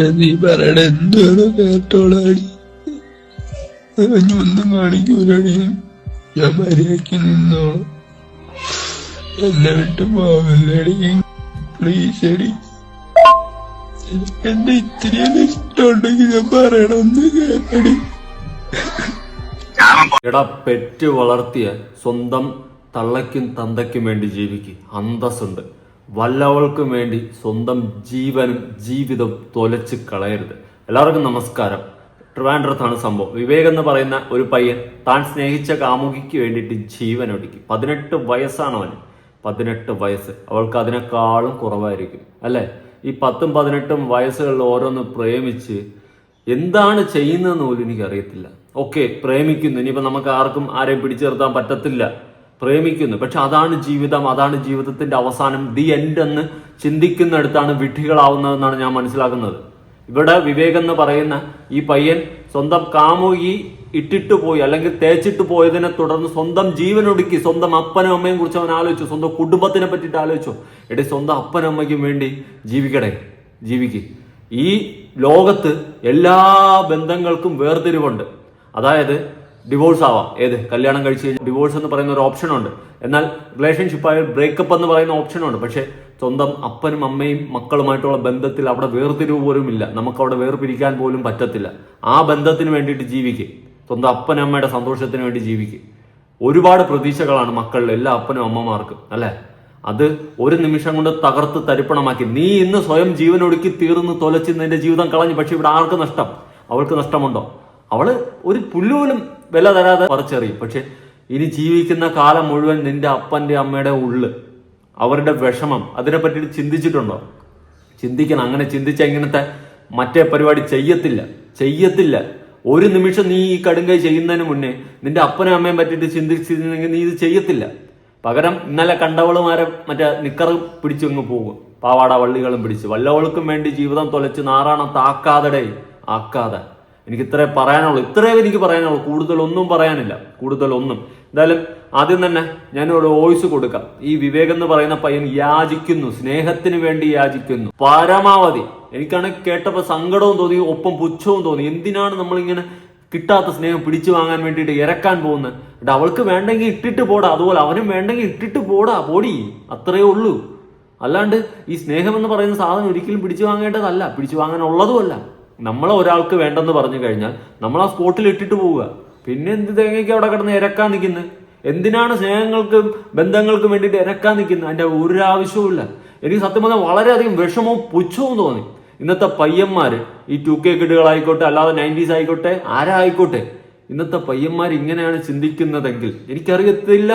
നീ പറയണ എന്താണ് കേട്ടോളാടി? ഒന്നും കാണിക്കൂലടി. ഞാൻ മര്യാദയ്ക്ക് നിന്നോളൂ. എന്നെ വിട്ട് പോവില്ലടി. പ്ലീസ് എടി. എന്റെ ഇത്രയും ഇഷ്ടമുണ്ടെങ്കിൽ ഞാൻ പറയണമെന്ന് കേട്ടടി. എടാ പെറ്റ് വളർത്തിയ സ്വന്തം തള്ളയ്ക്കും തന്തയ്ക്കും വേണ്ടി ജീവിക്ക്. അന്തസ്സുണ്ട്. വല്ലവൾക്കും വേണ്ടി സ്വന്തം ജീവനും ജീവിതം തൊലച്ച് കളയരുത്. എല്ലാവർക്കും നമസ്കാരം. ട്രിവാൻഡ്രത്താണ് സംഭവം. വിവേക് എന്ന് പറയുന്ന ഒരു പയ്യൻ താൻ സ്നേഹിച്ച കാമുകിക്ക് വേണ്ടിയിട്ട് ജീവൻ ഒടുക്കി. പതിനെട്ട് വയസ്സാണ് അവന്. പതിനെട്ട് വയസ്സ്. അവൾക്ക് അതിനേക്കാളും കുറവായിരിക്കും. അല്ലേ? ഈ പത്തും പതിനെട്ടും വയസ്സുകളിൽ ഓരോന്ന് പ്രേമിച്ച് എന്താണ് ചെയ്യുന്നതെന്ന് പോലും എനിക്കറിയത്തില്ല. ഓക്കെ പ്രേമിക്കുന്നു. ഇനിയിപ്പോൾ നമുക്ക് ആർക്കും ആരെയും പിടിച്ചു നിർത്താൻ പറ്റത്തില്ല. പ്രേമിക്കുന്നു. പക്ഷെ അതാണ് ജീവിതം അതാണ് ജീവിതത്തിന്റെ അവസാനം ദി എൻഡ് എന്ന് ചിന്തിക്കുന്നിടത്താണ് വിഡ്ഢികളാവുന്നതെന്നാണ് ഞാൻ മനസ്സിലാക്കുന്നത്. ഇവിടെ വിവേക് എന്ന് പറയുന്ന ഈ പയ്യൻ സ്വന്തം കാമുകി ഇട്ടിട്ട് പോയി അല്ലെങ്കിൽ തേച്ചിട്ട് പോയതിനെ തുടർന്ന് സ്വന്തം ജീവൻ ഒടുക്കി സ്വന്തം അപ്പനും അമ്മയും കുറിച്ച് അവൻ ആലോചിച്ചു സ്വന്തം കുടുംബത്തിനെ പറ്റിയിട്ട് ആലോചിച്ചു. എടി സ്വന്തം അപ്പനും അമ്മയ്ക്കും വേണ്ടി ജീവിക്കടേ ജീവിക്ക്. ഈ ലോകത്ത് എല്ലാ ബന്ധങ്ങൾക്കും വേർതിരിവുണ്ട്. അതായത് ഡിവോഴ്സ് ആവാം. ഏത്? കല്യാണം കഴിച്ച് കഴിഞ്ഞാൽ ഡിവോഴ്സ് എന്ന് പറയുന്ന ഒരു ഓപ്ഷൻ ഉണ്ട്. എന്നാൽ റിലേഷൻഷിപ്പ് ആയാൽ ബ്രേക്കപ്പ് എന്ന് പറയുന്ന ഓപ്ഷൻ ഉണ്ട്. പക്ഷേ സ്വന്തം അപ്പനും അമ്മയും മക്കളുമായിട്ടുള്ള ബന്ധത്തിൽ അവിടെ വേർതിരിവ് പോലും ഇല്ല. നമുക്ക് അവിടെ വേർപിരിക്കാൻ പോലും പറ്റത്തില്ല. ആ ബന്ധത്തിന് വേണ്ടിയിട്ട് ജീവിക്കും. സ്വന്തം അപ്പനും അമ്മയുടെ സന്തോഷത്തിന് വേണ്ടി ജീവിക്കും. ഒരുപാട് പ്രതീക്ഷകളാണ് മക്കളിൽ എല്ലാ അപ്പനും അമ്മമാർക്കും. അല്ലേ? അത് ഒരു നിമിഷം കൊണ്ട് തകർത്ത് തരിപ്പണമാക്കി. നീ ഇന്ന് സ്വയം ജീവനൊടുക്കി തീർന്ന് തൊലച്ച് നിന്റെ ജീവിതം കളഞ്ഞു. പക്ഷെ ഇവിടെ ആർക്ക് നഷ്ടം. അവൾക്ക് നഷ്ടമുണ്ടോ? അവൾ ഒരു പുല്ലുപോലും വില തരാതെ പറിച്ചെറിയും പക്ഷെ ഇനി ജീവിക്കുന്ന കാലം മുഴുവൻ നിന്റെ അപ്പന്റെ അമ്മയുടെ ഉള്ള് അവരുടെ വിഷമം അതിനെ പറ്റിയിട്ട് ചിന്തിച്ചിട്ടുണ്ടോ? ചിന്തിക്കണം. അങ്ങനെ ചിന്തിച്ച ഇങ്ങനത്തെ മറ്റേ പരിപാടി ചെയ്യത്തില്ല. ചെയ്യത്തില്ല. ഒരു നിമിഷം നീ ഈ കടുങ്കൈ ചെയ്യുന്നതിന് മുന്നേ നിന്റെ അപ്പനും അമ്മയും പറ്റിയിട്ട് ചിന്തിച്ചിരുന്നെങ്കിൽ നീ ഇത് ചെയ്യത്തില്ല. പകരം ഇന്നലെ കണ്ടവളുമാരെ മറ്റേ നിക്കറ് പിടിച്ചു അങ്ങ് പോകും. പാവാട വള്ളികളും പിടിച്ച്. വല്ലവൾക്കും വേണ്ടി ജീവിതം തൊലച്ച് നാറാണത്താക്കാതെ ആക്കാതെ. എനിക്ക് ഇത്രേ പറയാനുള്ളൂ. ഇത്രേ എനിക്ക് പറയാനുള്ളൂ. കൂടുതലൊന്നും പറയാനില്ല. കൂടുതലൊന്നും. എന്തായാലും ആദ്യം തന്നെ ഞാൻ ഞാനൊരു വോയിസ് കൊടുക്കാം. ഈ വിവേക് എന്ന് പറയുന്ന പയ്യൻ യാചിക്കുന്നു. സ്നേഹത്തിന് വേണ്ടി യാചിക്കുന്നു. പരമാവധി. എനിക്കാണെങ്കിൽ കേട്ടപ്പോൾ സങ്കടവും തോന്നി ഒപ്പം പുച്ഛവും തോന്നി. എന്തിനാണ് നമ്മളിങ്ങനെ കിട്ടാത്ത സ്നേഹം പിടിച്ചു വാങ്ങാൻ വേണ്ടിയിട്ട് ഇറക്കാൻ പോകുന്നത് അവൾക്ക് വേണ്ടെങ്കിൽ ഇട്ടിട്ട് പോടാ. അതുപോലെ അവനും വേണ്ടെങ്കിൽ ഇട്ടിട്ട് പോടാ. പോടി. അത്രയേ ഉള്ളൂ. അല്ലാണ്ട് ഈ സ്നേഹം എന്ന് പറയുന്ന സാധനം ഒരിക്കലും പിടിച്ചു വാങ്ങേണ്ടതല്ല. പിടിച്ചു വാങ്ങാനുള്ളതുമല്ല. നമ്മളെ ഒരാൾക്ക് വേണ്ടെന്ന് പറഞ്ഞു കഴിഞ്ഞാൽ നമ്മൾ ആ സ്പോട്ടിൽ ഇട്ടിട്ട് പോവുക. പിന്നെ എന്ത് തേങ്ങയ്ക്ക് അവിടെ കിടന്ന് ഇരക്കാൻ നിൽക്കുന്നത് എന്തിനാണ് സ്നേഹങ്ങൾക്കും ബന്ധങ്ങൾക്കും വേണ്ടിയിട്ട് ഇരക്കാൻ നിൽക്കുന്നത് അതിന്റെ ഒരു ആവശ്യവുമില്ല എനിക്ക് സത്യം പറഞ്ഞാൽ വളരെയധികം വിഷമവും പുച്ഛവും തോന്നി. ഇന്നത്തെ പയ്യന്മാർ ഈ ടു കെ കിഡുകളായിക്കോട്ടെ അല്ലാതെ നയന്റീസ് ആയിക്കോട്ടെ ആരായിക്കോട്ടെ ഇന്നത്തെ പയ്യന്മാർ ഇങ്ങനെയാണ് ചിന്തിക്കുന്നതെങ്കിൽ എനിക്കറിയത്തില്ല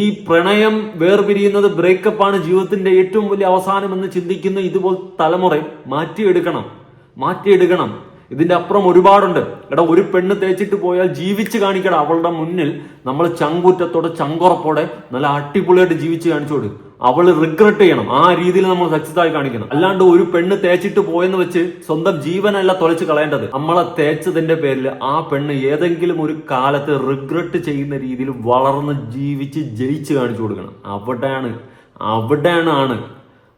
ഈ പ്രണയം വേർപിരിയുന്നത് ബ്രേക്കപ്പാണ് ജീവിതത്തിന്റെ ഏറ്റവും വലിയ അവസാനം എന്ന് ചിന്തിക്കുന്ന ഇതുപോലെ തലമുറ മാറ്റിയെടുക്കണം. മാറ്റിയെടുക്കണം. ഇതിന്റെ അപ്പുറം ഒരുപാടുണ്ട്. എടാ ഒരു പെണ്ണ് തേച്ചിട്ട് പോയാൽ ജീവിച്ച് കാണിക്കണം അവളുടെ മുന്നിൽ നമ്മൾ ചങ്കൂറ്റത്തോടെ ചങ്കുറപ്പോടെ നല്ല അടിപൊളിയായിട്ട് ജീവിച്ച് കാണിച്ചോട്. അവൾ റിഗ്രറ്റ് ചെയ്യണം. ആ രീതിയിൽ നമ്മൾ ആയി കാണിക്കണം. അല്ലാണ്ട് ഒരു പെണ്ണ് തേച്ചിട്ട് പോയെന്ന് വെച്ച് സ്വന്തം ജീവനല്ല തുലച്ച് കളയേണ്ടത്. നമ്മളെ തേച്ചതിന്റെ പേരിൽ ആ പെണ്ണ് ഏതെങ്കിലും ഒരു കാലത്ത് റിഗ്രറ്റ് ചെയ്യുന്ന രീതിയിൽ വളർന്ന് ജീവിച്ച് ജയിച്ച് കാണിച്ചു കൊടുക്കണം. അവിടെയാണ്. അവിടെയാണ് ആണ്.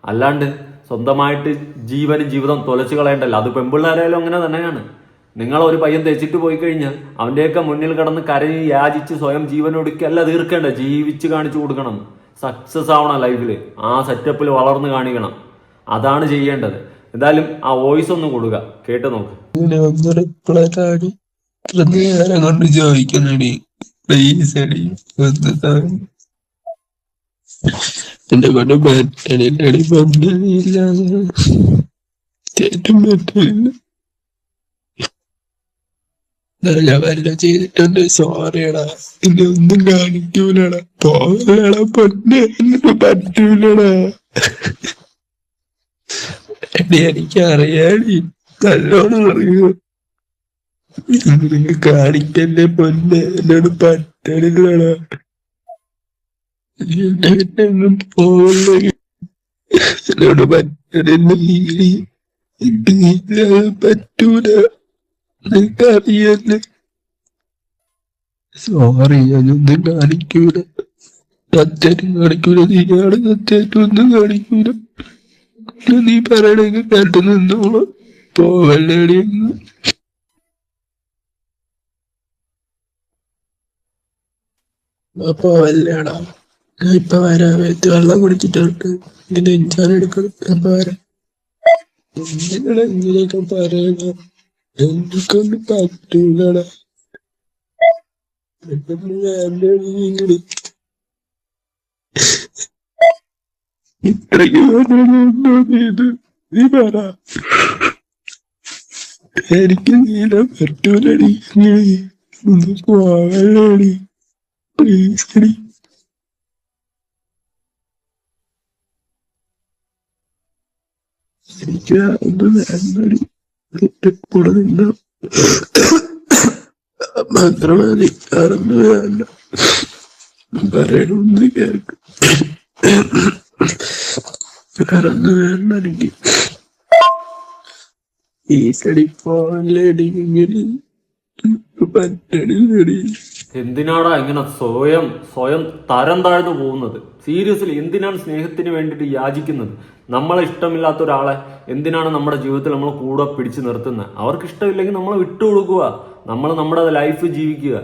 അല്ലാണ്ട് സ്വന്തമായിട്ട് ജീവനും ജീവിതം തുലച്ചു കളയേണ്ടല്ലോ. അത് പെമ്പിള്ളേരായാലും അങ്ങനെ തന്നെയാണ്. നിങ്ങൾ ഒരു പയ്യൻ തെച്ചിട്ട് പോയി കഴിഞ്ഞാൽ അവന്റെയൊക്കെ മുന്നിൽ കിടന്ന് കരഞ്ഞ് യാചിച്ച് സ്വയം ജീവൻ ഒടുക്കല്ല തീർക്കേണ്ട ജീവിച്ച് കാണിച്ചു കൊടുക്കണം. സക്സസ് ആവണം ലൈഫിൽ ആ സെറ്റപ്പിൽ വളർന്നു കാണിക്കണം. അതാണ് ചെയ്യേണ്ടത്. എന്തായാലും ആ വോയിസ് ഒന്ന് കൊടുക്ക. കേട്ട് നോക്ക്. കൊണ്ട് ചോദിക്കുന്നടി. പ്ലീസ് എന്റെ കൊണ്ട് പറ്റണില്ലടി ബന്ധമില്ല. ഞാൻ വല്ല ചെയ്തിട്ടുണ്ട്. സോറിയടാ എന്നെ ഒന്നും കാണിക്കൂലടാ. പോകലടാ പൊന്നെ. പറ്റൂലടാ. എടി എനിക്കറിയാടി. നല്ലോണം അറിയൂ. നിങ്ങൾ കാണിക്കല്ലേ പൊന്നെ. എന്നോട് പറ്റണില്ലടാ. എന്നെ പിന്നെ ഒന്നും പോകില്ല സോറി ഞാനൊന്നും കാണിക്കൂല. സത്യം കാണിക്കൂല. നീയാണ് സത്യമായിട്ടൊന്നും കാണിക്കൂല. നീ പറയണെങ്കിൽ കേട്ട് നിന്നോളൂ. പോവല്ലേടി അപ്പൊ വല്ലേടാ ഞാൻ ഇപ്പൊ വരാം. വെള്ളം കുടിച്ചിട്ട് വരട്ടെ. ഇതിന്റെ ഇഞ്ചാൻ എടുക്കണം അപ്പൊ വരാം. എന്തിനാടാ ഇങ്ങനെയൊക്കെ പറയണ. എനിക്കൊണ്ട് പറ്റൂലടാ. നീ നീ എനിക്ക് നീല പറ്റൂലടി ഇങ്ങനെ ഒന്ന് പോവല്ലേടി പ്ലീസ് അടി എന്ന് വേണ്ടൊരു വേണ്ടടി നിന്ന് കൂടെ നിന്ന മാത്രം മതി വേണ്ട. പറയണമെന്ന് കേൾക്കും. വേറൊന്നും വേണ്ട എനിക്ക്. ഈ എന്തിനാടാ ഇങ്ങനെ സ്വയം സ്വയം തരം താഴ്ന്നു പോകുന്നത്? സീരിയസ്ലി എന്തിനാണ് സ്നേഹത്തിന് വേണ്ടിയിട്ട് യാചിക്കുന്നത്? നമ്മളെ ഇഷ്ടമില്ലാത്ത ഒരാളെ എന്തിനാണ് നമ്മുടെ ജീവിതത്തിൽ നമ്മൾ കൂടെ പിടിച്ചു നിർത്തുന്നത്? അവർക്ക് ഇഷ്ടമില്ലെങ്കിൽ നമ്മൾ വിട്ടുകൊടുക്കുക നമ്മൾ നമ്മുടെ ലൈഫ് ജീവിക്കുക.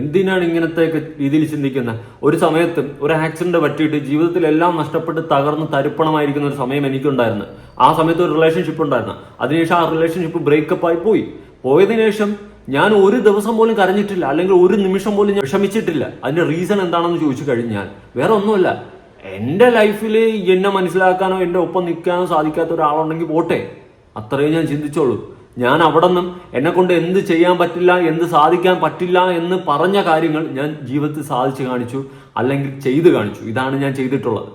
എന്തിനാണ് ഇങ്ങനത്തെ രീതിയിൽ ചിന്തിക്കുന്നത്? ഒരു സമയത്ത് ഒരു ആക്സിഡന്റ് പറ്റിയിട്ട് ജീവിതത്തിൽ എല്ലാം നഷ്ടപ്പെട്ട് തകർന്ന് തരിപ്പണമായിരിക്കുന്ന ഒരു സമയം എനിക്കുണ്ടായിരുന്നു. ആ സമയത്ത് ഒരു റിലേഷൻഷിപ്പ് ഉണ്ടായിരുന്നു. അതിനുശേഷം ആ റിലേഷൻഷിപ്പ് ബ്രേക്കപ്പ് ആയി പോയി. പോയതിനു ശേഷം ഞാൻ ഒരു ദിവസം പോലും കരഞ്ഞിട്ടില്ല. അല്ലെങ്കിൽ ഒരു നിമിഷം പോലും ഞാൻ വിഷമിച്ചിട്ടില്ല. അതിന്റെ റീസൺ എന്താണെന്ന് ചോദിച്ചു കഴിഞ്ഞാൽ വേറെ ഒന്നുമല്ല. എന്റെ ലൈഫിൽ എന്നെ മനസ്സിലാക്കാനോ എന്റെ ഒപ്പം നിൽക്കാനോ സാധിക്കാത്ത ഒരാളുണ്ടെങ്കിൽ പോട്ടെ. അത്രയും ഞാൻ ചിന്തിച്ചോളൂ ഞാൻ അവിടെ നിന്നും എന്നെ കൊണ്ട് എന്ത് ചെയ്യാൻ പറ്റില്ല എന്ത് സാധിക്കാൻ പറ്റില്ല എന്ന് പറഞ്ഞ കാര്യങ്ങൾ ഞാൻ ജീവിതത്തിൽ സാധിച്ചു കാണിച്ചു അല്ലെങ്കിൽ ചെയ്ത് കാണിച്ചു. ഇതാണ് ഞാൻ ചെയ്തിട്ടുള്ളത്.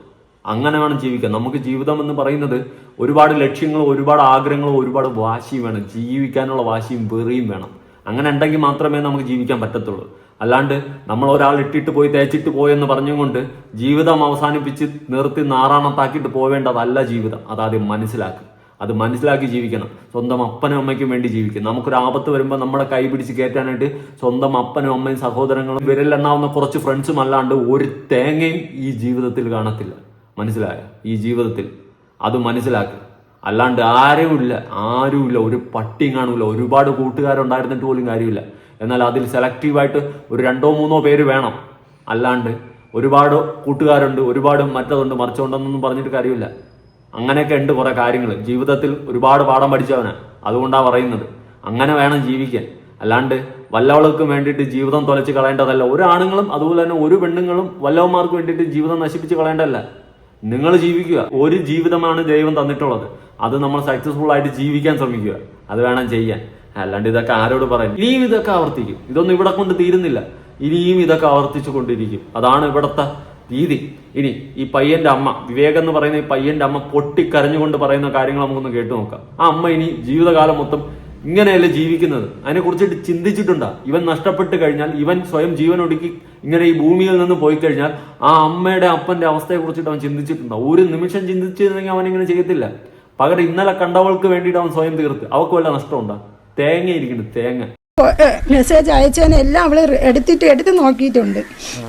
അങ്ങനെ വേണം ജീവിക്കാൻ. നമുക്ക് ജീവിതം എന്ന് പറയുന്നത് ഒരുപാട് ലക്ഷ്യങ്ങളും ഒരുപാട് ആഗ്രഹങ്ങളും ഒരുപാട് വാശിയും വേണം. ജീവിക്കാനുള്ള വാശിയും വെറിയും വേണം. അങ്ങനെ ഉണ്ടെങ്കിൽ മാത്രമേ നമുക്ക് ജീവിക്കാൻ പറ്റത്തുള്ളൂ. അല്ലാണ്ട് നമ്മൾ ഒരാൾ ഇട്ടിട്ട് പോയി തേച്ചിട്ട് പോയെന്ന് പറഞ്ഞുകൊണ്ട് ജീവിതം അവസാനിപ്പിച്ച് നിർത്തി നാറാണത്താക്കിയിട്ട് പോവേണ്ടതല്ല ജീവിതം. അതാദ്യം മനസ്സിലാക്കുക. അത് മനസ്സിലാക്കി ജീവിക്കണം. സ്വന്തം അപ്പനും അമ്മയ്ക്കും വേണ്ടി ജീവിക്കണം നമുക്കൊരു ആപത്ത് വരുമ്പോൾ നമ്മളെ കൈ പിടിച്ച് കയറ്റാനായിട്ട് സ്വന്തം അപ്പനും അമ്മയും സഹോദരങ്ങളും വിരലെണ്ണാവുന്ന കുറച്ച് ഫ്രണ്ട്സും അല്ലാണ്ട് ഒരു തേങ്ങയും ഈ ജീവിതത്തിൽ കാണത്തില്ല. മനസ്സിലായ? ഈ ജീവിതത്തിൽ. അത് മനസ്സിലാക്കുക. അല്ലാണ്ട് ആരുമില്ല ആരുമില്ല. ഒരു പട്ടിയും കാണൂല. ഒരുപാട് കൂട്ടുകാരുണ്ടായിരുന്നിട്ട് പോലും കാര്യമില്ല. എന്നാൽ അതിൽ സെലക്റ്റീവായിട്ട് ഒരു രണ്ടോ മൂന്നോ പേര് വേണം. അല്ലാണ്ട് ഒരുപാട് കൂട്ടുകാരുണ്ട് ഒരുപാട് മറ്റതുണ്ട് മറിച്ചുണ്ടെന്നൊന്നും പറഞ്ഞിട്ട് കാര്യമില്ല. അങ്ങനെയൊക്കെ ഉണ്ട് കുറെ കാര്യങ്ങൾ. ജീവിതത്തിൽ ഒരുപാട് പാഠം പഠിച്ചവനാണ് അതുകൊണ്ടാണ് പറയുന്നത്. അങ്ങനെ വേണം ജീവിക്കാൻ. അല്ലാണ്ട് വല്ലവൾക്കും വേണ്ടിയിട്ട് ജീവിതം തുലച്ച് കളയേണ്ടതല്ല. ഒരു ആണുങ്ങളും അതുപോലെ തന്നെ ഒരു പെണ്ണുങ്ങളും വല്ലവന്മാർക്ക് വേണ്ടിയിട്ട് ജീവിതം നശിപ്പിച്ച് കളയേണ്ടതല്ല. നിങ്ങൾ ജീവിക്കുക. ഒരു ജീവിതമാണ് ദൈവം തന്നിട്ടുള്ളത്. അത് നമ്മൾ സക്സസ്ഫുൾ ആയിട്ട് ജീവിക്കാൻ ശ്രമിക്കുക. അത് വേണം ചെയ്യാൻ. അല്ലാണ്ട് ഇതൊക്കെ ആരോട് പറയും? ഇനിയും ഇതൊക്കെ ആവർത്തിക്കും. ഇതൊന്നും ഇവിടെ കൊണ്ട് തീരുന്നില്ല. ഇനിയും ഇതൊക്കെ ആവർത്തിച്ചു കൊണ്ടിരിക്കും. അതാണ് ഇവിടുത്തെ രീതി. ഇനി ഈ പയ്യന്റെ അമ്മ വിവേക് എന്ന് പറയുന്ന ഈ പയ്യന്റെ അമ്മ പൊട്ടിക്കരഞ്ഞുകൊണ്ട് പറയുന്ന കാര്യങ്ങൾ നമുക്കൊന്ന് കേട്ടു നോക്കാം. ആ അമ്മ ഇനി ജീവിതകാലം മൊത്തം ഇങ്ങനെയല്ലേ ജീവിക്കുന്നത്? അതിനെ കുറിച്ചിട്ട് ചിന്തിച്ചിട്ടുണ്ടാ? ഇവൻ നഷ്ടപ്പെട്ട് കഴിഞ്ഞാൽ ഇവൻ സ്വയം ജീവൻ ഒടുക്കി ഇങ്ങനെ ഈ ഭൂമിയിൽ നിന്ന് പോയി കഴിഞ്ഞാൽ ആ അമ്മയുടെ അപ്പന്റെ അവസ്ഥയെ കുറിച്ചിട്ട് അവൻ ചിന്തിച്ചിട്ടുണ്ടോ? ഒരു നിമിഷം ചിന്തിച്ചിരുന്നെങ്കിൽ അവൻ ഇങ്ങനെ ചെയ്യത്തില്ല. പകരം ഇന്നലെ കണ്ടവൾക്ക് വേണ്ടിയിട്ട് അവൻ സ്വയം തീർത്ത്. അവൾക്ക് വല്ല നഷ്ടമുണ്ടോ തേങ്ങ ഇരിക്കുന്നു തേങ്ങ. മെസ്സേജ് അയച്ചതിനെ എല്ലാം അവൾ എടുത്തിട്ട് എടുത്ത് നോക്കിയിട്ടുണ്ട്.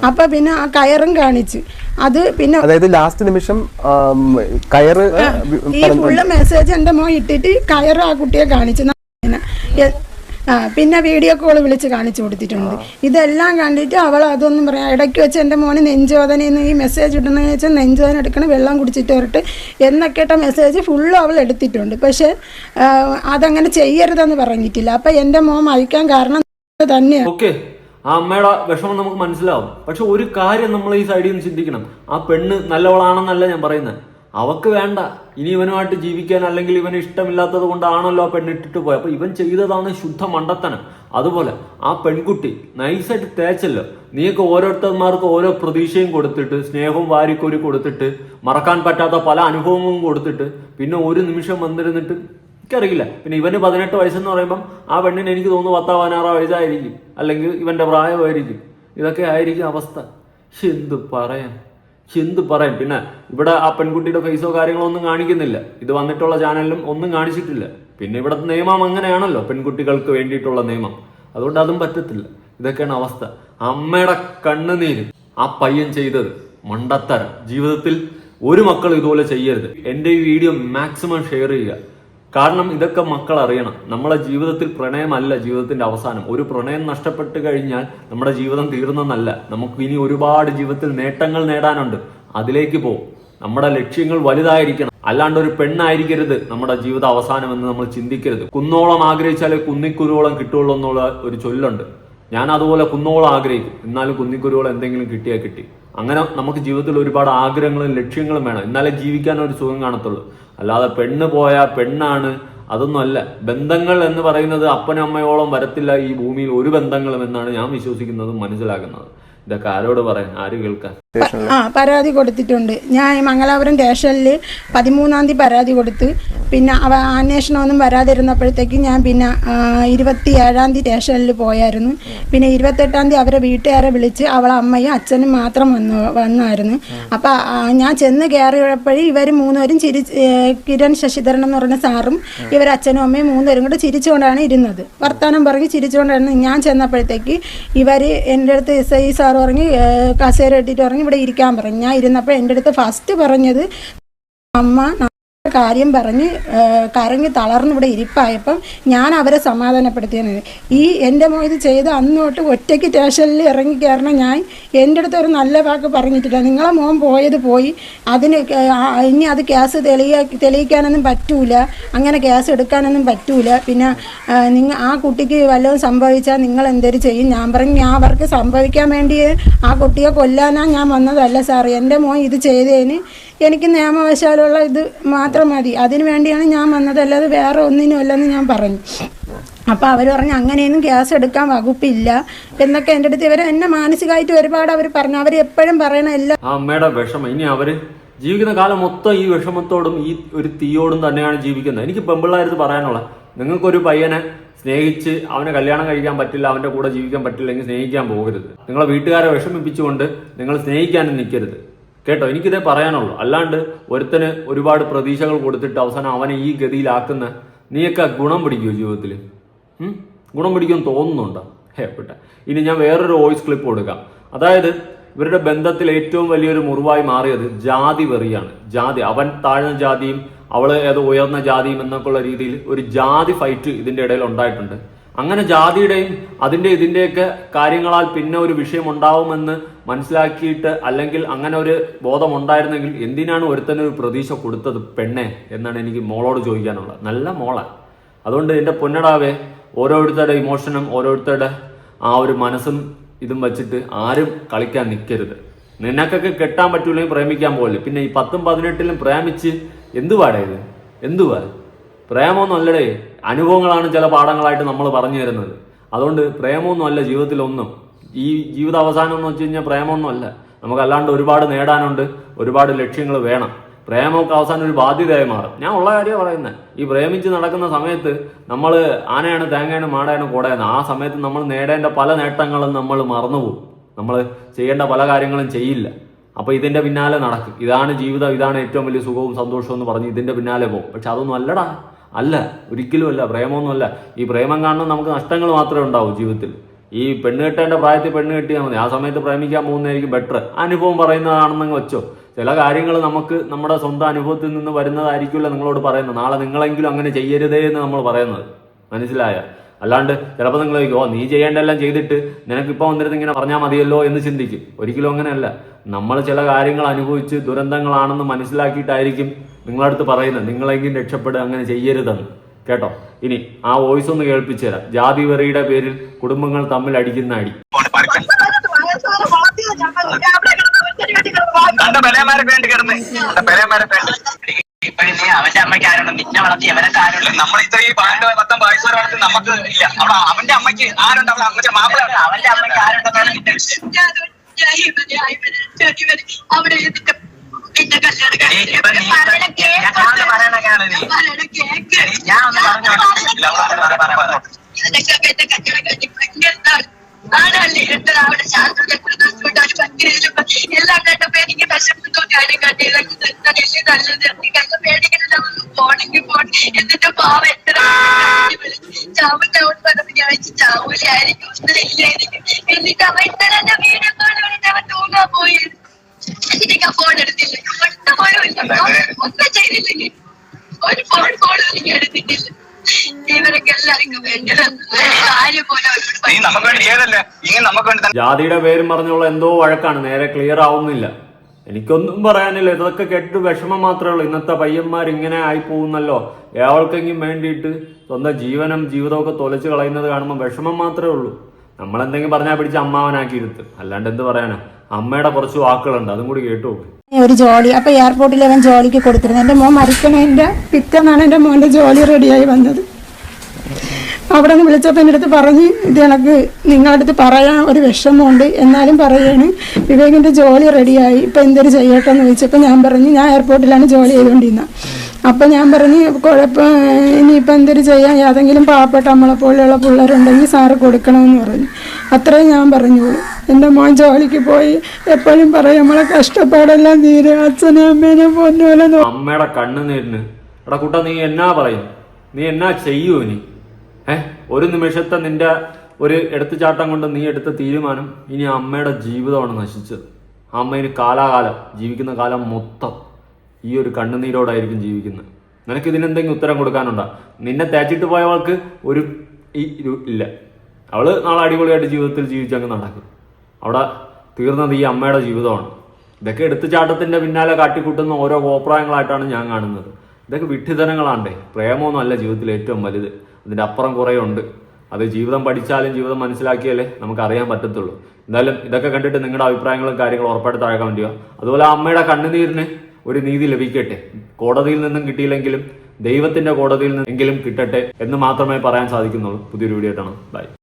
അപ്പൊ പിന്നെ ആ കയറും കാണിച്ചു. അത് പിന്നെ അതായത് ലാസ്റ്റ് നിമിഷം കയറ് ഈ ഫുള്ള് മെസ്സേജ് എന്റെ മോ ഇട്ടിട്ട് കയറ് ആ കുട്ടിയെ കാണിച്ചു. പിന്നെ വീഡിയോ കോൾ വിളിച്ച് കാണിച്ചു കൊടുത്തിട്ടുണ്ട്. ഇതെല്ലാം കണ്ടിട്ട് അവൾ അതൊന്നും പറയാം ഇടയ്ക്ക് വെച്ച് എന്റെ മോന് നെഞ്ചോദനയെന്ന് ഈ മെസ്സേജ് ഇടുന്നതെന്ന് വെച്ചാൽ നെഞ്ചോദന എടുക്കണം വെള്ളം കുടിച്ചിട്ട് വരട്ട് എന്നൊക്കെ ഇട്ട മെസ്സേജ് ഫുള്ളും അവൾ എടുത്തിട്ടുണ്ട്. പക്ഷേ അതങ്ങനെ ചെയ്യരുതെന്ന് പറഞ്ഞിട്ടില്ല. അപ്പം എന്റെ മോൻ മരിക്കാൻ കാരണം തന്നെയാണ് ഓക്കെ. ആ അമ്മയുടെ വിഷമം നമുക്ക് മനസ്സിലാവും. പക്ഷെ ഒരു കാര്യം നമ്മൾ ഈ സൈഡിൽ നിന്ന് ചിന്തിക്കണം. ആ പെണ്ണ് നല്ലവളാണെന്നല്ല ഞാൻ പറയുന്നത്. അവക്ക് വേണ്ട. ഇനി ഇവനുമായിട്ട് ജീവിക്കാൻ അല്ലെങ്കിൽ ഇവന് ഇഷ്ടമില്ലാത്തത് കൊണ്ടാണല്ലോ പെണ്ണിട്ടിട്ട് പോയത് അപ്പൊ ഇവൻ ചെയ്തതാണ് ശുദ്ധ മണ്ടത്തനം. അതുപോലെ ആ പെൺകുട്ടി നൈസായിട്ട് തേച്ചല്ലോ. നീയൊക്കെ ഓരോരുത്തന്മാർക്ക് ഓരോ പ്രതീക്ഷയും കൊടുത്തിട്ട് സ്നേഹവും വാരിക്കോരി കൊടുത്തിട്ട് മറക്കാൻ പറ്റാത്ത പല അനുഭവങ്ങളും കൊടുത്തിട്ട് പിന്നെ ഒരു നിമിഷം വന്നിരുന്നിട്ട് എനിക്കറിയില്ല. പിന്നെ ഇവന് പതിനെട്ട് വയസ്സെന്ന് പറയുമ്പം ആ പെണ്ണിന് എനിക്ക് തോന്നുന്നു പത്താ പതിനാറോ വയസ്സായിരിക്കും. അല്ലെങ്കിൽ ഇവന്റെ പ്രായമായിരിക്കും. ഇതൊക്കെ ആയിരിക്കും അവസ്ഥ. ശ്ശെ, എന്ത് പറയാൻ? എന്ത് പറയും? പിന്നെ ഇവിടെ ആ പെൺകുട്ടിയുടെ ഫേസോ കാര്യങ്ങളോ ഒന്നും കാണിക്കുന്നില്ല. ഇത് വന്നിട്ടുള്ള ചാനലിലും ഒന്നും കാണിച്ചിട്ടില്ല. പിന്നെ ഇവിടുത്തെ നിയമം അങ്ങനെയാണല്ലോ പെൺകുട്ടികൾക്ക് വേണ്ടിയിട്ടുള്ള നിയമം. അതുകൊണ്ട് അതും പറ്റത്തില്ല. ഇതൊക്കെയാണ് അവസ്ഥ. അമ്മയുടെ കണ്ണുനീര്. ആ പയ്യൻ ചെയ്തത് മണ്ടത്തരം. ജീവിതത്തിൽ ഒരു മക്കൾ ഇതുപോലെ ചെയ്യരുത്. എന്റെ ഈ വീഡിയോ മാക്സിമം ഷെയർ ചെയ്യുക. കാരണം ഇതൊക്കെ മക്കൾ അറിയണം. നമ്മളെ ജീവിതത്തിൽ പ്രണയമല്ല ജീവിതത്തിന്റെ അവസാനം. ഒരു പ്രണയം നഷ്ടപ്പെട്ടു കഴിഞ്ഞാൽ നമ്മുടെ ജീവിതം തീർന്നെന്നല്ല നമുക്ക് ഇനി ഒരുപാട് ജീവിതത്തിൽ നേട്ടങ്ങൾ നേടാനുണ്ട്. അതിലേക്ക് പോകും നമ്മുടെ ലക്ഷ്യങ്ങൾ വലുതായിരിക്കണം. അല്ലാണ്ട് ഒരു പെണ്ണായിരിക്കരുത് നമ്മുടെ ജീവിത അവസാനം എന്ന് നമ്മൾ ചിന്തിക്കരുത്. കുന്നോളം ആഗ്രഹിച്ചാലേ കുന്നിക്കുരുവോളം കിട്ടുള്ളൂ എന്നുള്ള ഒരു ചൊല്ലുണ്ട്. ഞാൻ അതുപോലെ കുന്നോളം ആഗ്രഹിക്കും. എന്നാലും കുന്നിക്കുരുവോളം എന്തെങ്കിലും കിട്ടിയാൽ കിട്ടി. അങ്ങനെ നമുക്ക് ജീവിതത്തിൽ ഒരുപാട് ആഗ്രഹങ്ങളും ലക്ഷ്യങ്ങളും വേണം. എന്നാലേ ജീവിക്കാൻ ഒരു സുഖം കാണത്തുള്ളൂ. അല്ലാതെ പെണ്ണ് പോയ പെണ്ണാണ്. അതൊന്നും അല്ല. ബന്ധങ്ങൾ എന്ന് പറയുന്നത് അപ്പനും അമ്മയോളം വരത്തില്ല ഈ ഭൂമിയിൽ ഒരു ബന്ധങ്ങളും എന്നാണ് ഞാൻ വിശ്വസിക്കുന്നതും മനസ്സിലാക്കുന്നത്. ഇതൊക്കെ ആരോട് പറയാൻ? ആര് കേൾക്കാൻ? ആ പരാതി കൊടുത്തിട്ടുണ്ട്. ഞാൻ മംഗലാപുരം സ്റ്റേഷനിൽ പതിമൂന്നാം തീയതി പരാതി കൊടുത്ത്. പിന്നെ അവ അന്വേഷണമൊന്നും വരാതിരുന്നപ്പോഴത്തേക്ക് ഞാൻ പിന്നെ ഇരുപത്തി ഏഴാം തീയതി സ്റ്റേഷനിൽ പോയായിരുന്നു. പിന്നെ ഇരുപത്തെട്ടാം തീയതി അവരെ വീട്ടുകാരെ വിളിച്ച് അവളെ അമ്മയും അച്ഛനും മാത്രം വന്നു വന്നായിരുന്നു. അപ്പം ഞാൻ ചെന്ന് കയറിയപ്പോഴും ഇവർ മൂന്നുപേരും ചിരി കിരൺ ശശിധരൻ എന്ന് പറഞ്ഞ സാറും ഇവർ അച്ഛനും അമ്മയും മൂന്നുപേരും കൂടെ ചിരിച്ചുകൊണ്ടാണ് ഇരുന്നത്. വർത്തമാനം പറഞ്ഞ് ചിരിച്ചുകൊണ്ടായിരുന്നു ഞാൻ ചെന്നപ്പോഴത്തേക്ക് ഇവർ എന്റെ അടുത്ത് എസ് ഐ സാർ പറഞ്ഞ് കസേര ഇട്ടിട്ട് പറഞ്ഞ് ഇവിടെ ഇരിക്കാൻ പറഞ്ഞു. ഞാൻ ഇരുന്നപ്പോൾ എന്റെ അടുത്ത് ഫസ്റ്റ് പറഞ്ഞത് അമ്മ കാര്യം പറഞ്ഞ് കരഞ്ഞ് തളർന്ന് ഇവിടെ ഇരിപ്പായപ്പം ഞാൻ അവരെ സമാധാനപ്പെടുത്തിയത് ഈ എന്റെ മോൻ ഇത് ചെയ്ത് അന്നോട്ട് ഒറ്റയ്ക്ക് സ്റ്റേഷനിൽ ഇറങ്ങി കയറണം ഞാൻ എന്റെ അടുത്ത് ഒരു നല്ല വാക്ക് പറഞ്ഞിട്ടില്ല. നിങ്ങളെ മോൻ പോയത് പോയി. അതിന് ഇനി അത് കേസ് തെളിയ തെളിയിക്കാനൊന്നും പറ്റൂല. അങ്ങനെ കേസ് എടുക്കാനൊന്നും പറ്റൂല. പിന്നെ നിങ്ങൾ ആ കുട്ടിക്ക് വല്ലതും സംഭവിച്ചാൽ നിങ്ങൾ എന്തൊരു ചെയ്യും? ഞാൻ പറഞ്ഞു ഞാൻ അവർക്ക് സംഭവിക്കാൻ വേണ്ടി ആ കുട്ടിയെ കൊല്ലാനാണ് ഞാൻ വന്നതല്ല സാർ എന്റെ മോൻ ഇത് ചെയ്തതിന് എനിക്ക് നിയമവശാലുള്ള ഇത് മാത്രം മതി. അതിനു വേണ്ടിയാണ് ഞാൻ വന്നത്. അല്ലാതെ വേറെ ഒന്നിനും അല്ലെന്ന് ഞാൻ പറഞ്ഞു. അപ്പോൾ അവർ പറഞ്ഞു അങ്ങനെയൊന്നും ഗ്യാസ് എടുക്കാൻ വകുപ്പില്ല എന്നൊക്കെ എന്റെ അടുത്ത് ഇവർ എന്നെ മാനസികമായിട്ട് ഒരുപാട് അവർ പറഞ്ഞു. അവർ എപ്പോഴും പറയണ എല്ലാ അമ്മയുടെ വിഷമം. ഇനി അവർ ജീവിക്കുന്ന കാലം മൊത്തം ഈ വിഷമത്തോടും ഈ ഒരു തീയോടും തന്നെയാണ് ജീവിക്കുന്നത്. എനിക്ക് പെമ്പിള്ളാരത് പറയാനുള്ള നിങ്ങൾക്കൊരു പയ്യനെ സ്നേഹിച്ച് അവനെ കല്യാണം കഴിക്കാൻ പറ്റില്ല അവന്റെ കൂടെ ജീവിക്കാൻ പറ്റില്ലെങ്കിൽ സ്നേഹിക്കാൻ പോകരുത്. നിങ്ങളെ വീട്ടുകാരെ വിഷമിപ്പിച്ചുകൊണ്ട് നിങ്ങൾ സ്നേഹിക്കാനും നിൽക്കരുത്. കേട്ടോ എനിക്കിതേ പറയാനുള്ളൂ. അല്ലാണ്ട് ഒരുത്തന് ഒരുപാട് പ്രതീക്ഷകൾ കൊടുത്തിട്ട് അവസാനം അവനെ ഈ ഗതിയിലാക്കുന്ന നീയൊക്കെ ഗുണം പിടിക്കുമോ ജീവിതത്തിൽ? ഗുണം പിടിക്കുമെന്ന് തോന്നുന്നുണ്ടോ? ഹേ പെട്ടെ. ഇനി ഞാൻ വേറൊരു വോയിസ് ക്ലിപ്പ് കൊടുക്കാം. അതായത് ഇവരുടെ ബന്ധത്തിൽ ഏറ്റവും വലിയൊരു മുറിവായി മാറിയത് ജാതി വെറിയാണ്. ജാതി അവൻ താഴ്ന്ന ജാതിയും അവൾ ഏതോ ഉയർന്ന ജാതിയും എന്നൊക്കെയുള്ള രീതിയിൽ ഒരു ജാതി ഫൈറ്റ് ഇതിന്റെ ഇടയിൽ ഉണ്ടായിട്ടുണ്ട്. അങ്ങനെ ജാതിയുടെയും അതിന്റെ ഇതിന്റെയൊക്കെ കാര്യങ്ങളാൽ പിന്നെ ഒരു വിഷയം ഉണ്ടാവുമെന്ന് മനസ്സിലാക്കിയിട്ട് അല്ലെങ്കിൽ അങ്ങനെ ഒരു ബോധം ഉണ്ടായിരുന്നെങ്കിൽ എന്തിനാണ് ഒരുത്തനൊരു പ്രതീക്ഷ കൊടുത്തത് പെണ്ണെ എന്നാണ് എനിക്ക് മോളോട് ചോദിക്കാനുള്ളത്. നല്ല മോളാണ് അതുകൊണ്ട് എന്റെ പൊന്നടാവേ ഓരോരുത്തരുടെ ഇമോഷനും ഓരോരുത്തരുടെ ആ ഒരു മനസ്സും ഇതും വച്ചിട്ട് ആരും കളിക്കാൻ നിൽക്കരുത് നിനക്കൊക്കെ കെട്ടാൻ പറ്റൂലെങ്കിൽ പ്രേമിക്കാൻ പോകില്ല പിന്നെ ഈ പത്തും പതിനെട്ടിലും പ്രേമിച്ച് എന്തുവാടേ ഇത്? എന്തുവാ? പ്രേമമൊന്നും അല്ലടേ അനുഭവങ്ങളാണ് ചില പാഠങ്ങളായിട്ട് നമ്മൾ പറഞ്ഞു തരുന്നത്. അതുകൊണ്ട് പ്രേമമൊന്നും അല്ല ജീവിതത്തിലൊന്നും. ഈ ജീവിത അവസാനം എന്ന് വെച്ച് കഴിഞ്ഞാൽ പ്രേമമൊന്നും അല്ല. നമുക്കല്ലാണ്ട് ഒരുപാട് നേടാനുണ്ട് ഒരുപാട് ലക്ഷ്യങ്ങൾ വേണം. പ്രേമമൊക്കെ അവസാനം ഒരു ബാധ്യതയായി മാറും. ഞാൻ ഉള്ള കാര്യമാണ് പറയുന്നത് ഈ പ്രേമിച്ച് നടക്കുന്ന സമയത്ത് നമ്മൾ ആനയാണ് തേങ്ങയാണ് മാടയാണ് കൂടെയാണ്. ആ സമയത്ത് നമ്മൾ നേടേണ്ട പല നേട്ടങ്ങളും നമ്മൾ മറന്നുപോകും. നമ്മൾ ചെയ്യേണ്ട പല കാര്യങ്ങളും ചെയ്യില്ല. അപ്പൊ ഇതിന്റെ പിന്നാലെ നടക്കും. ഇതാണ് ജീവിതം ഇതാണ് ഏറ്റവും വലിയ സുഖവും സന്തോഷവും എന്ന് പറഞ്ഞ് ഇതിന്റെ പിന്നാലെ പോകും. പക്ഷെ അതൊന്നും അല്ലടാ. അല്ല ഒരിക്കലും അല്ല പ്രേമമൊന്നുമല്ല ഈ പ്രേമം കാണുന്ന നമുക്ക് നഷ്ടങ്ങൾ മാത്രമേ ഉണ്ടാവൂ ജീവിതത്തിൽ. ഈ പെണ്ണ് കെട്ടേണ്ട പ്രായത്തിൽ പെണ്ണ് കെട്ടിയാൽ മതി. ആ സമയത്ത് പ്രേമിക്കാൻ പോകുന്നതായിരിക്കും ബെറ്റർ അനുഭവം പറയുന്നതാണെന്നങ്ങ് വെച്ചോ. ചില കാര്യങ്ങൾ നമുക്ക് നമ്മുടെ സ്വന്തം അനുഭവത്തിൽ നിന്ന് വരുന്നതായിരിക്കില്ല നിങ്ങളോട് പറയുന്നത്. നാളെ നിങ്ങളെങ്കിലും അങ്ങനെ ചെയ്യരുതേ എന്ന് നമ്മൾ പറയുന്നത്. മനസ്സിലായ? അല്ലാണ്ട് ചിലപ്പോൾ നിങ്ങൾ ഓ നീ ചെയ്യേണ്ടെല്ലാം ചെയ്തിട്ട് നിനക്കിപ്പോൾ വന്നിരുന്ന് ഇങ്ങനെ പറഞ്ഞാൽ മതിയല്ലോ എന്ന് ചിന്തിക്കും. ഒരിക്കലും അങ്ങനെയല്ല. നമ്മൾ ചില കാര്യങ്ങൾ അനുഭവിച്ച് ദുരന്തങ്ങളാണെന്ന് മനസ്സിലാക്കിയിട്ടായിരിക്കും നിങ്ങളടുത്ത് പറയുന്നത്. നിങ്ങളെങ്കിലും രക്ഷപ്പെടുക അങ്ങനെ ചെയ്യരുതെന്ന്. കേട്ടോ? ഇനി ആ വോയിസ് ഒന്ന് കേൾപ്പിച്ചു തരാം. ജാതി വെറിയുടെ പേരിൽ കുടുംബങ്ങൾ തമ്മിൽ അടിക്കുന്ന അടി. നീ അവന്റെ അമ്മയ്ക്ക് ആരുണ്ട് നിന്നെ വളർത്തി അവനൊക്കെ ആരുണ്ട് നമ്മൾ ഇത്രയും പത്തും വയസ്സ് ഒരാൾക്ക് നമുക്ക് ഇല്ല അവിടെ അവന്റെ അമ്മയ്ക്ക് ആരുണ്ട് അവിടെ അമ്മച്ച മാപ്പിള അവന്റെ അമ്മയ്ക്ക് ആരുണ്ടെന്നാണ് നിന്റെ അവിടെ ഞാൻ ഒന്ന് പറഞ്ഞോട്ടെ ആണല്ലേ? എത്ര അവിടെ ശാസ്ത്രത്തെ എല്ലാം കണ്ടപ്പോ എനിക്ക് വിഷമം തോന്നി അതിനെ കണ്ടില്ല ഇതല്ലേ നല്ലത്. നീ കണ്ട പേടിക്കണില്ല പോണെങ്കിൽ പോണി. എന്നിട്ട് പാവ എത്ര ചാവും ചാവും പറഞ്ഞപ്പോ ഞാൻ വെച്ച് ചാവൂലായിരിക്കും. ഇല്ലായിരിക്കും എന്നിട്ട് അവൻ ഇന്നലെ കോൾ വിളിച്ച് അവൻ തൂങ്ങാൻ പോയി. ഫോൺ എടുത്തില്ല. ഒട്ടും പോലും ഇല്ല. ഒന്നും ചെയ്തില്ലെങ്കിൽ ഒരു ഫോൺ കോൾ എനിക്ക് എടുത്തിട്ടില്ല. ജാതിയുടെ പേരും പറഞ്ഞുള്ള എന്തോ വഴക്കാണ്. നേരെ ക്ലിയർ ആവുന്നില്ല. എനിക്കൊന്നും പറയാനില്ല. ഇതൊക്കെ കേട്ടിട്ട് വിഷമം മാത്രമേ ഉള്ളൂ. ഇന്നത്തെ പയ്യന്മാർ ഇങ്ങനെ ആയി പോകുന്നല്ലോ. ഏവൾക്കെങ്കിലും വേണ്ടിയിട്ട് സ്വന്തം ജീവനും ജീവിതമൊക്കെ തൊലച്ചു തൊലച്ച് കളയുന്നത് കാണുമ്പോൾ വിഷമം മാത്രമേ ഉള്ളൂ. നമ്മളെന്തെങ്കിലും പറഞ്ഞാൽ പിടിച്ച് അമ്മാവനാക്കി ഇരുത്ത്. അല്ലാണ്ട് എന്ത് പറയാനാ? അമ്മയുടെ കുറച്ച് വാക്കുകളുണ്ട് അതും കൂടി കേട്ടു ഒരു ജോലി അപ്പൊ എയർപോർട്ടിൽ അവൻ ജോലിക്ക് കൊടുത്തിരുന്നു. എന്റെ മോൻ മരിക്കണതിന്റെ പിറ്റെന്നാണ് എന്റെ മോന്റെ ജോലി റെഡിയായി വന്നത്. അവിടെ നിന്ന് വിളിച്ചപ്പോൾ എന്റെ അടുത്ത് പറഞ്ഞ് ഇത് എനിക്ക് നിങ്ങളുടെ അടുത്ത് പറയാൻ ഒരു വിഷമമുണ്ട്. എന്നാലും പറയാണ് വിവേകിന്റെ ജോലി റെഡിയായി ഇപ്പം എന്തൊരു ചെയ്യട്ടെ എന്ന് ചോദിച്ചപ്പോൾ ഞാൻ പറഞ്ഞു ഞാൻ എയർപോർട്ടിലാണ് ജോലി ചെയ്തുകൊണ്ടിരുന്നത് അപ്പം ഞാൻ പറഞ്ഞു കുഴപ്പം ഇനിയിപ്പോൾ എന്തൊരു ചെയ്യാൻ? ഏതെങ്കിലും പാവപ്പെട്ട നമ്മളെ പോലെയുള്ള പിള്ളേരുണ്ടെങ്കിൽ സാറ് കൊടുക്കണമെന്ന് പറഞ്ഞു. അത്രയും ഞാൻ പറഞ്ഞോളൂ എന്റെ മോൻ ജോലിക്ക് പോയി. എപ്പോഴും പറയും നമ്മളെ കഷ്ടപ്പാടെല്ലാം തീരെ. അച്ഛനും അമ്മേനെ പൊന്നുപോലെ അമ്മയുടെ കണ്ണുനീരിന് എടാ കുട്ട നീ എന്നാ പറയും? നീ എന്നാ ചെയ്യൂ ഇനി? ഏ? ഒരു നിമിഷത്തെ നിന്റെ ഒരു എടുത്തുചാട്ടം കൊണ്ട് നീ എടുത്ത തീരുമാനം ഇനി അമ്മയുടെ ജീവിതമാണ് നശിച്ചത്. അമ്മ ഇനി കാലാകാലം ജീവിക്കുന്ന കാലം മൊത്തം. ഈ ഒരു കണ്ണുനീരോടായിരിക്കും ജീവിക്കുന്നത്. നിനക്ക് ഇതിനെന്തെങ്കിലും ഉത്തരം കൊടുക്കാനുണ്ടോ? നിന്നെ തേച്ചിട്ട് പോയവൾക്ക് ഒരു ഈ ഇത് ഇല്ല. അവൾ നാളെ അടിപൊളിയായിട്ട് ജീവിതത്തിൽ ജീവിച്ചങ്ങ് നടക്കും. അവിടെ തീർന്നത് ഈ അമ്മയുടെ ജീവിതമാണ്. ഇതൊക്കെ എടുത്തുചാട്ടത്തിന്റെ പിന്നാലെ കാട്ടിക്കൂട്ടുന്ന ഓരോ കോപ്രായങ്ങളായിട്ടാണ് ഞാൻ കാണുന്നത്. ഇതൊക്കെ വിഡ്ഢിതനങ്ങളാണ്ടേ. പ്രേമമൊന്നും അല്ല ജീവിതത്തിൽ ഏറ്റവും വലുത്. അതിന്റെ അപ്പുറം കുറേ ഉണ്ട്. അത് ജീവിതം പഠിച്ചാലും ജീവിതം മനസ്സിലാക്കിയാലേ നമുക്ക് അറിയാൻ പറ്റത്തുള്ളൂ. എന്തായാലും ഇതൊക്കെ കണ്ടിട്ട് നിങ്ങളുടെ അഭിപ്രായങ്ങളും കാര്യങ്ങളും ഉറപ്പായിട്ട് താഴെ വേണ്ടിയോ അതുപോലെ അമ്മയുടെ കണ്ണുനീരിന് ഒരു നീതി ലഭിക്കട്ടെ. കോടതിയിൽ നിന്നും കിട്ടിയില്ലെങ്കിലും ദൈവത്തിന്റെ കോടതിയിൽ നിന്നെങ്കിലും കിട്ടട്ടെ എന്ന് മാത്രമേ പറയാൻ സാധിക്കുന്നുള്ളൂ. പുതിയൊരു വീഡിയോ ആയിട്ടാണ്. ബൈ.